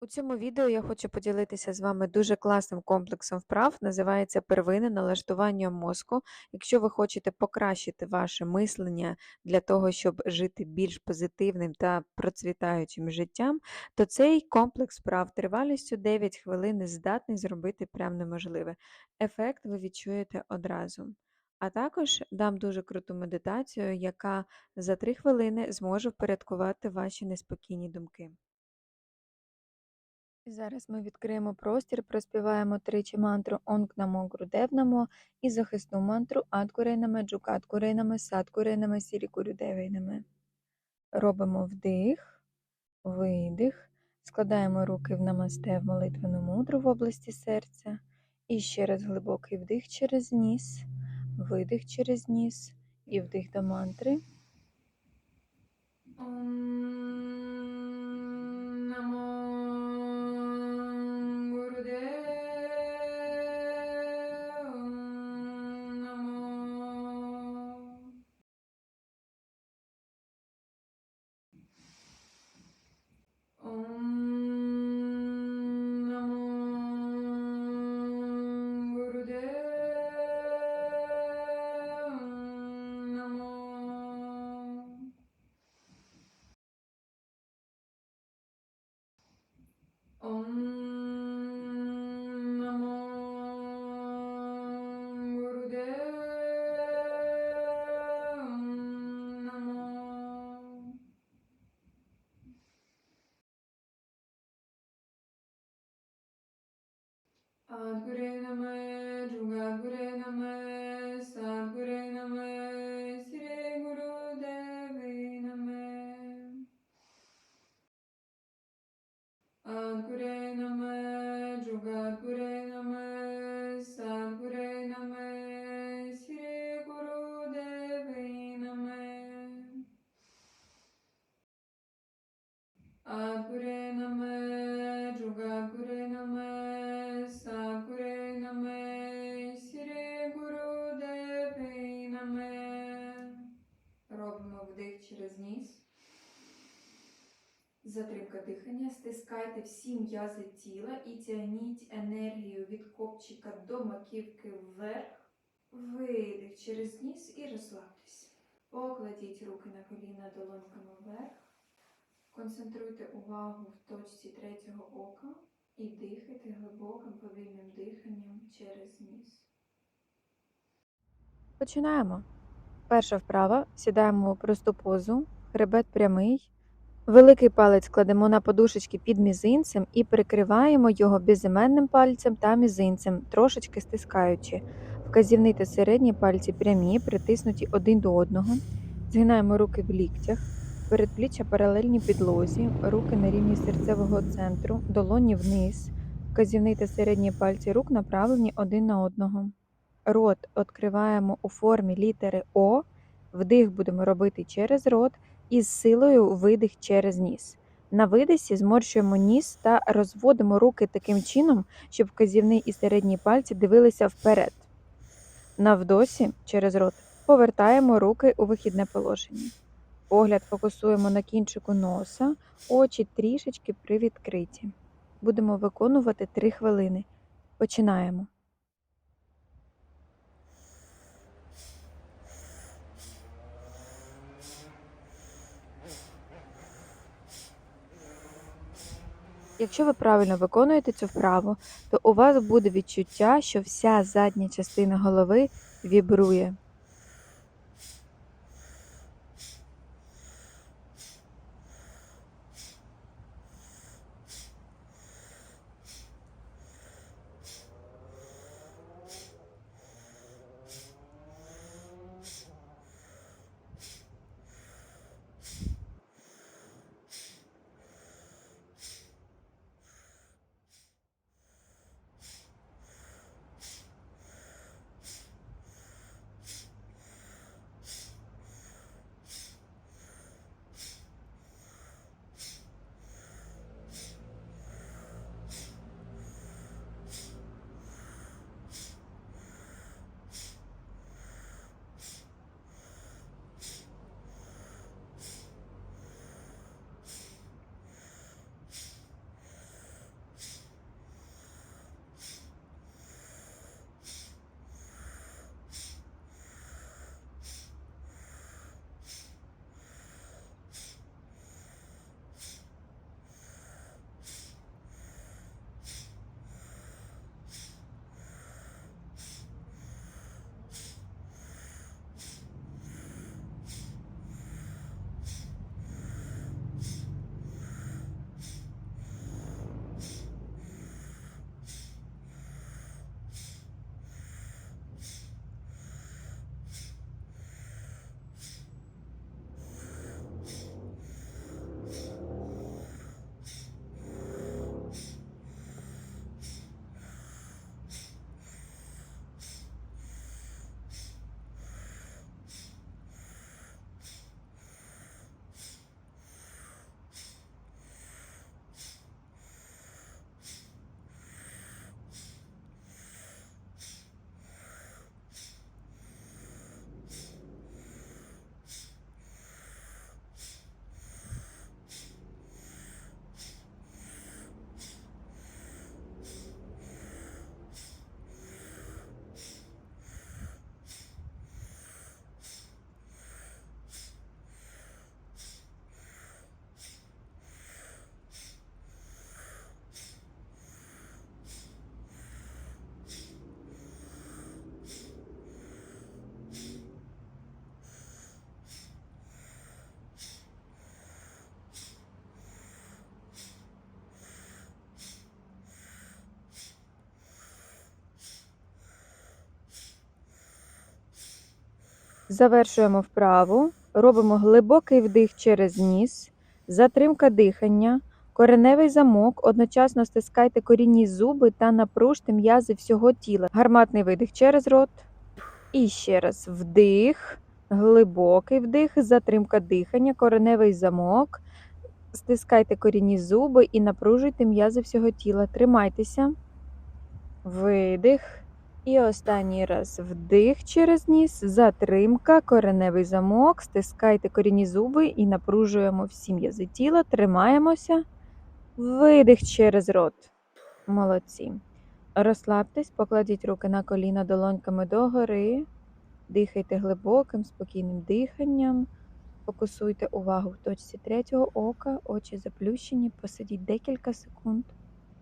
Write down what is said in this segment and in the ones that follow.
У цьому відео я хочу поділитися з вами дуже класним комплексом вправ, називається первинне налаштування мозку. Якщо ви хочете покращити ваше мислення для того, щоб жити більш позитивним та процвітаючим життям, то цей комплекс вправ тривалістю 9 хвилин здатний зробити прям неможливе. Ефект ви відчуєте одразу. А також дам дуже круту медитацію, яка за 3 хвилини зможе впорядкувати ваші неспокійні думки. І зараз ми відкриємо простір, проспіваємо тричі мантру Онг Намо Грудевнамо і захисну мантру Адкурейнаме, Джукаткурейнаме, Садкурейнаме, Сірікурюдевейнаме. Робимо вдих, видих, складаємо руки в намасте в молитвену мудру в області серця. І ще раз глибокий вдих через ніс, видих через ніс і вдих до мантри. Ом Затримка дихання. Стискайте всі м'язи тіла і тягніть енергію від копчика до маківки вверх. Видих через ніс і розслабтесь. Покладіть руки на коліна долоньками вверх. Концентруйте увагу в точці третього ока і дихайте глибоким повільним диханням через ніс. Починаємо. Перша вправа. Сідаємо у просту позу, хребет прямий. Великий палець кладемо на подушечки під мізинцем і прикриваємо його безіменним пальцем та мізинцем, трошечки стискаючи. Вказівний та середні пальці прямі, притиснуті один до одного. Згинаємо руки в ліктях, передпліччя паралельні підлозі, руки на рівні серцевого центру, долоні вниз. Вказівний та середні пальці рук направлені один на одного. Рот відкриваємо у формі літери О. Вдих будемо робити через рот і з силою видих через ніс. На видисі зморщуємо ніс та розводимо руки таким чином, щоб вказівний і середні пальці дивилися вперед. На вдосі через рот повертаємо руки у вихідне положення. Погляд фокусуємо на кінчику носа, очі трішечки привідкриті. Будемо виконувати 3 хвилини. Починаємо. Якщо ви правильно виконуєте цю вправу, то у вас буде відчуття, що вся задня частина голови вібрує. Завершуємо вправу. Робимо глибокий вдих через ніс, затримка дихання, кореневий замок. Одночасно стискайте корінні зуби та напружте м'язи всього тіла. Гарматний видих через рот. І ще раз вдих, глибокий вдих, затримка дихання, кореневий замок. Стискайте корінні зуби і напружуйте м'язи всього тіла. Тримайтеся. Видих. І останній раз вдих через ніс, затримка, кореневий замок, стискайте корінні зуби і напружуємо всі м'язи тіла, тримаємося. Видих через рот. Молодці. Розслабтесь, покладіть руки на коліна долоньками догори. Дихайте глибоким, спокійним диханням. Фокусуйте увагу в точці третього ока, очі заплющені, посидіть декілька секунд.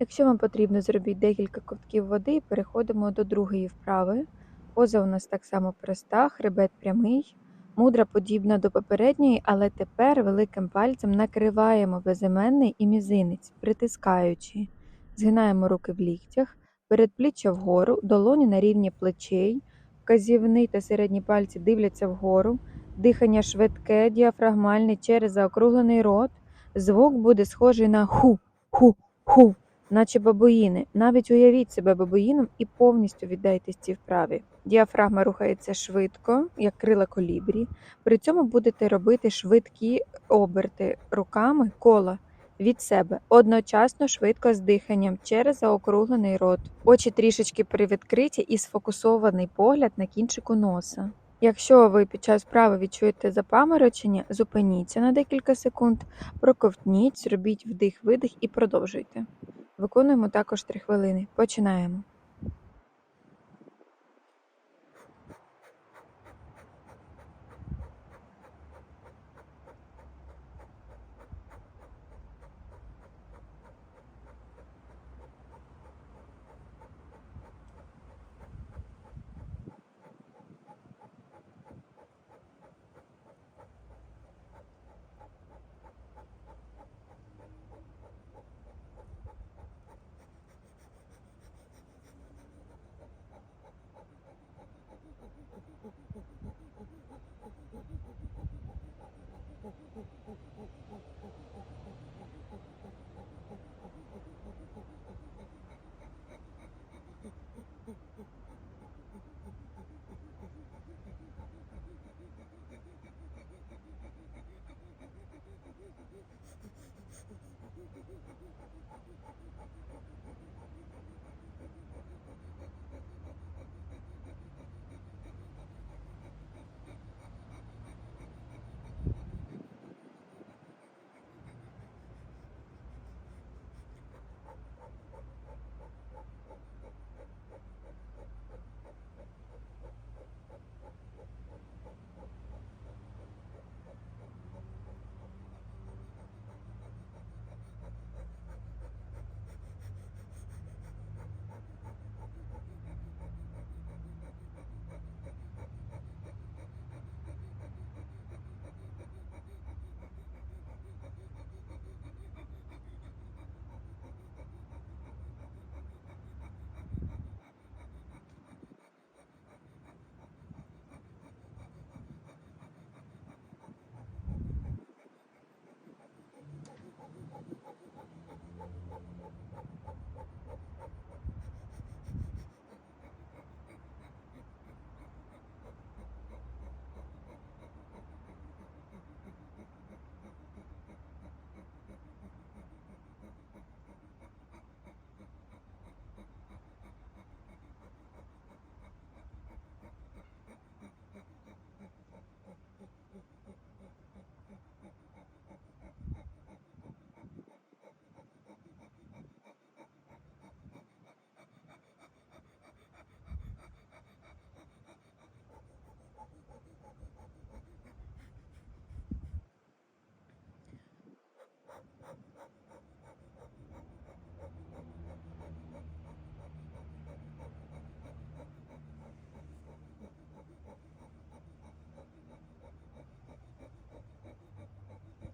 Якщо вам потрібно, зробіть декілька ковтків води і переходимо до другої вправи. Поза у нас так само проста, хребет прямий, мудра подібна до попередньої, але тепер великим пальцем накриваємо безіменний і мізинець, притискаючи. Згинаємо руки в ліктях, передпліччя вгору, долоні на рівні плечей, вказівний та середні пальці дивляться вгору, дихання швидке, діафрагмальне через заокруглений рот. Звук буде схожий на ху, ху, ху наче бабуїни. Навіть уявіть себе бабуїном і повністю віддайтесь цій вправі. Діафрагма рухається швидко, як крила колібрі. При цьому будете робити швидкі оберти руками кола від себе, одночасно швидко з диханням через заокруглений рот. Очі трішечки привідкриті і сфокусований погляд на кінчику носа. Якщо ви під час вправи відчуєте запаморочення, зупиніться на декілька секунд, проковтніть, зробіть вдих-видих і продовжуйте. Виконуємо також 3 хвилини. Починаємо.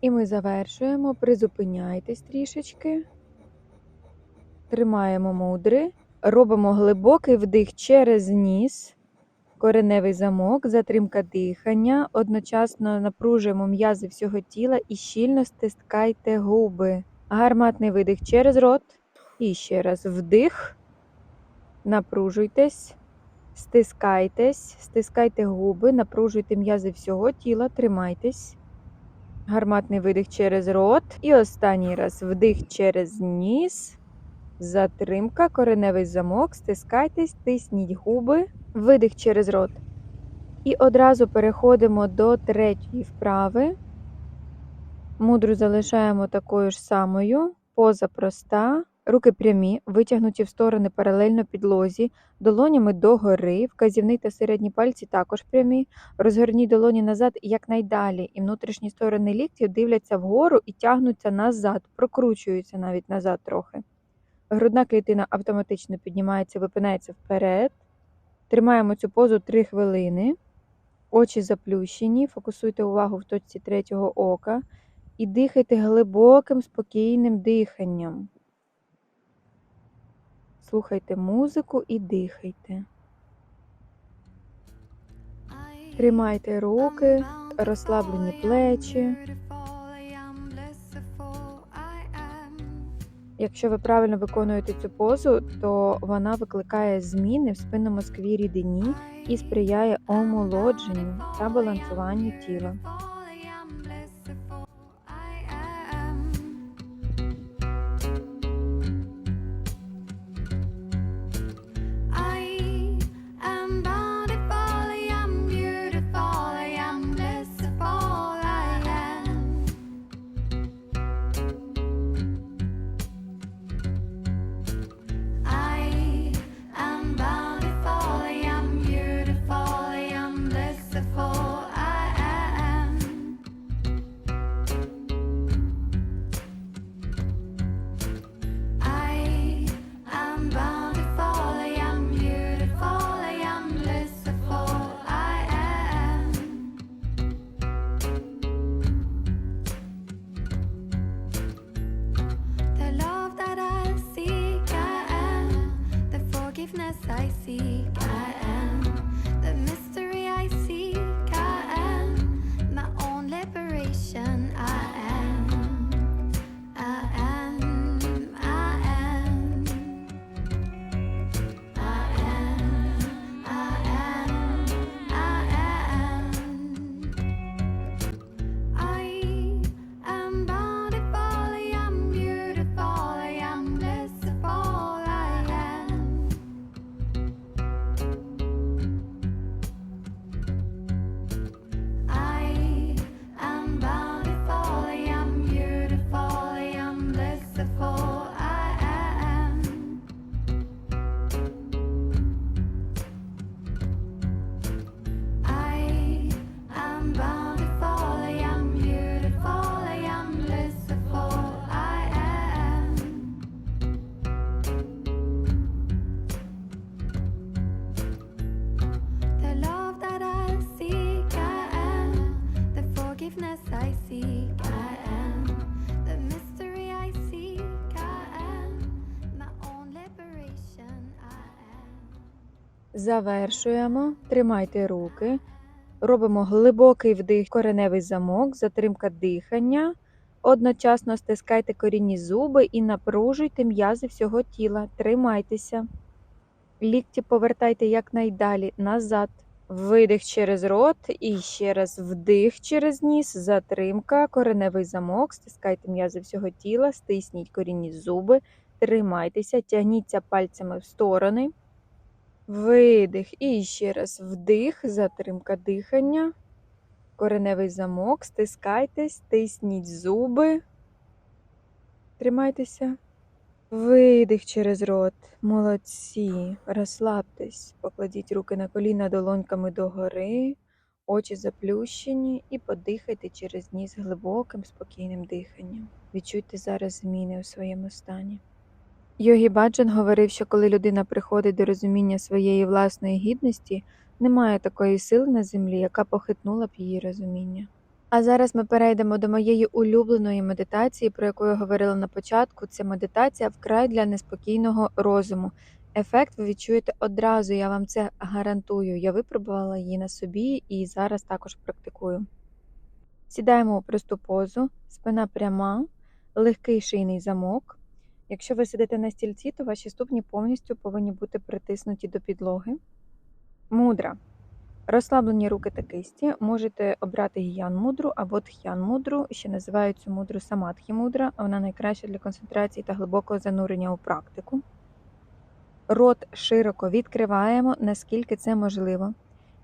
І ми завершуємо. Призупиняйтесь трішечки. Тримаємо мудри. Робимо глибокий вдих через ніс. кореневий замок, затримка дихання. Одночасно напружуємо м'язи всього тіла і щільно стискайте губи. Гарматний видих через рот. І ще раз вдих. Напружуйтесь, стискайтесь, стискайте губи, напружуйте м'язи всього тіла, тримайтесь. Гарматний видих через рот. І останній раз вдих через ніс. Затримка, кореневий замок, стискайтесь, тисніть губи, видих через рот. І одразу переходимо до третьої вправи. Мудру залишаємо такою ж самою. Поза проста. Руки прямі, витягнуті в сторони паралельно підлозі, долонями догори, вказівний та середні пальці також прямі. Розгорніть долоні назад якнайдалі, і внутрішні сторони ліктів дивляться вгору і тягнуться назад, прокручуються навіть назад трохи. Грудна клітина автоматично піднімається, випинається вперед. Тримаємо цю позу 3 хвилини. Очі заплющені, фокусуйте увагу в точці третього ока і дихайте глибоким, спокійним диханням. Слухайте музику і дихайте. Тримайте руки, розслаблені плечі. Якщо ви правильно виконуєте цю позу, то вона викликає зміни в спинномозковій рідині і сприяє омолодженню та балансуванню тіла. Завершуємо. Тримайте руки. Робимо глибокий вдих, кореневий замок, затримка дихання. Одночасно стискайте корінні зуби і напружуйте м'язи всього тіла. Тримайтеся. Лікті повертайте якнайдалі назад. Видих через рот і ще раз вдих через ніс, затримка, кореневий замок, стискайте м'язи всього тіла, стисніть корінні зуби, тримайтеся, тягніться пальцями в сторони. Видих. І ще раз вдих, затримка дихання. Кореневий замок, стискайтесь, стисніть зуби. Тримайтеся. Видих через рот. Молодці. Розслабтесь. Покладіть руки на коліна долоньками догори, очі заплющені і подихайте через ніс глибоким, спокійним диханням. Відчуйте зараз зміни у своєму стані. Йогі Баджан говорив, що коли людина приходить до розуміння своєї власної гідності, немає такої сили на землі, яка похитнула б її розуміння. А зараз ми перейдемо до моєї улюбленої медитації, про яку я говорила на початку. Це медитація вкрай для неспокійного розуму. Ефект ви відчуєте одразу, я вам це гарантую. Я випробувала її на собі і зараз також практикую. Сідаємо у просту позу, спина пряма, легкий шийний замок. Якщо ви сидите на стільці, то ваші ступні повністю повинні бути притиснуті до підлоги. Мудра. Розслаблені руки та кисті. Можете обрати гіян мудру або тх'ян мудру. Ще називають цю мудру самадхі мудра. Вона найкраща для концентрації та глибокого занурення у практику. Рот широко відкриваємо, наскільки це можливо.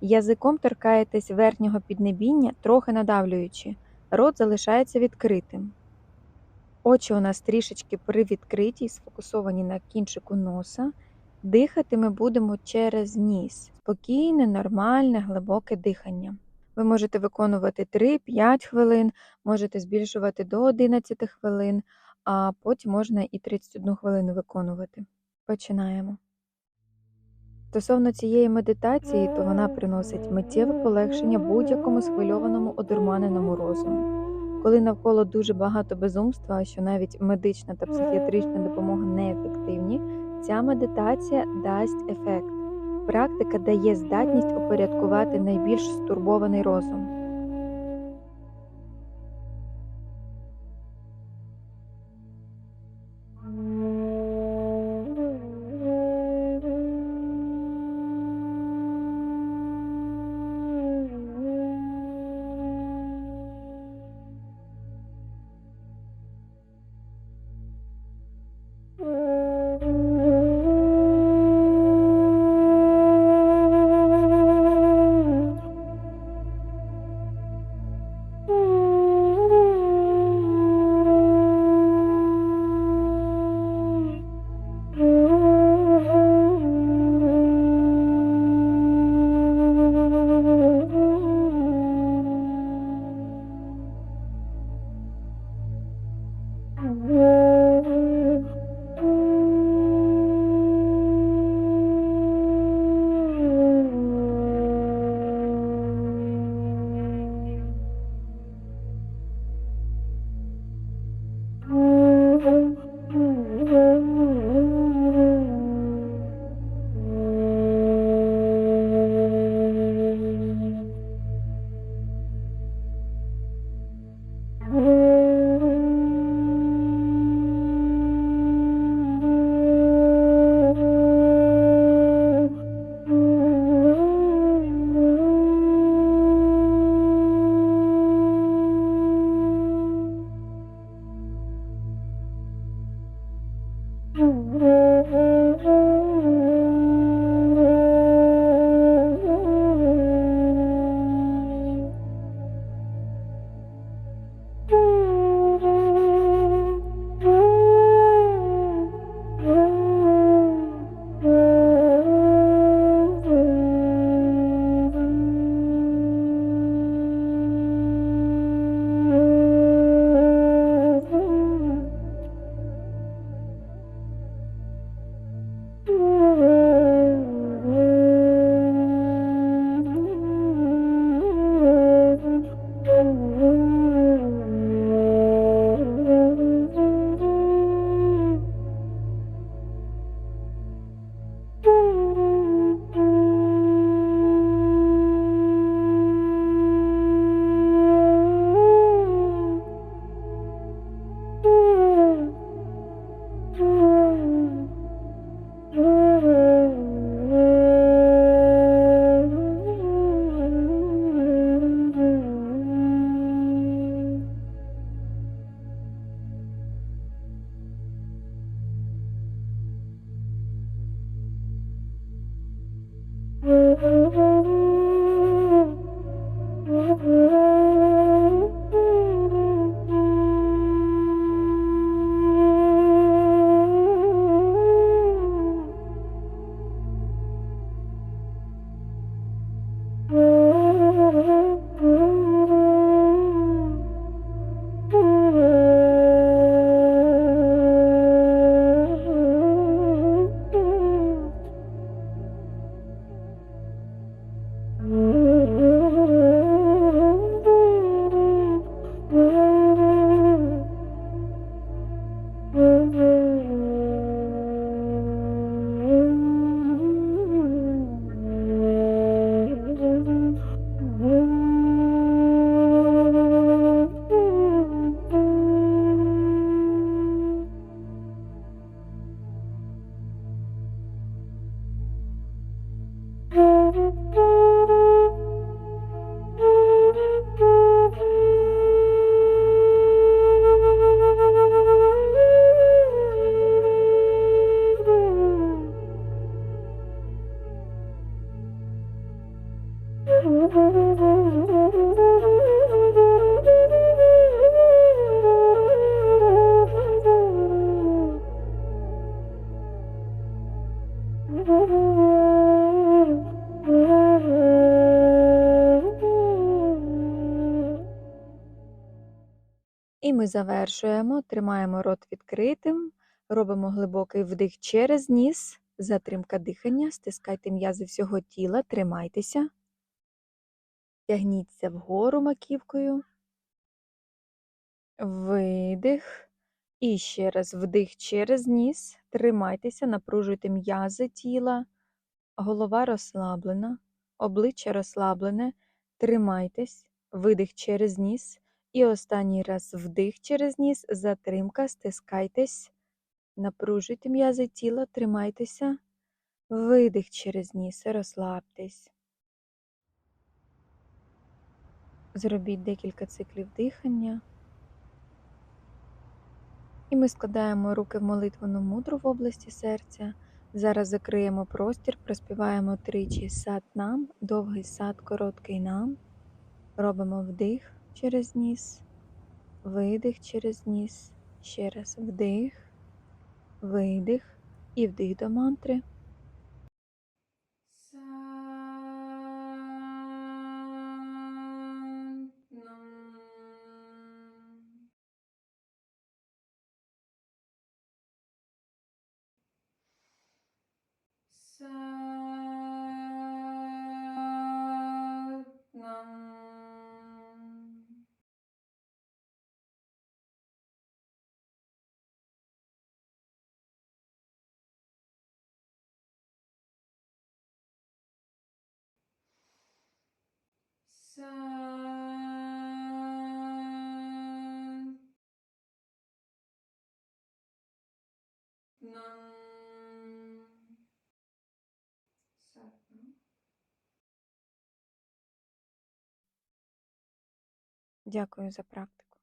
Язиком торкаєтесь верхнього піднебіння, трохи надавлюючи. Рот залишається відкритим. Очі у нас трішечки привідкриті, сфокусовані на кінчику носа. Дихати ми будемо через ніс. Спокійне, нормальне, глибоке дихання. Ви можете виконувати 3-5 хвилин, можете збільшувати до 11 хвилин, а потім можна і 31 хвилину виконувати. Починаємо. Стосовно цієї медитації, то вона приносить миттєве полегшення будь-якому схвильованому одурманеному розуму. Коли навколо дуже багато безумства, що навіть медична та психіатрична допомога неефективні, ця медитація дасть ефект. Практика дає здатність упорядкувати найбільш стурбований розум. Завершуємо, тримаємо рот відкритим, робимо глибокий вдих через ніс, затримка дихання, стискайте м'язи всього тіла, тримайтеся. Тягніться вгору маківкою. Видих. І ще раз вдих через ніс. Тримайтеся, напружуйте м'язи тіла. Голова розслаблена, обличчя розслаблене. Тримайтесь, видих через ніс. І останній раз вдих через ніс, затримка, стискайтесь, напружуйте м'язи тіла, тримайтеся, видих через ніс, розслабтесь. Зробіть декілька циклів дихання. І ми складаємо руки в молитвену мудру в області серця. Зараз закриємо простір, проспіваємо тричі сад нам, довгий сад, короткий нам. Робимо вдих через ніс, видих через ніс, ще раз вдих, видих. І вдих до мантри. Сатнам. Сатнам. Дякую за практику.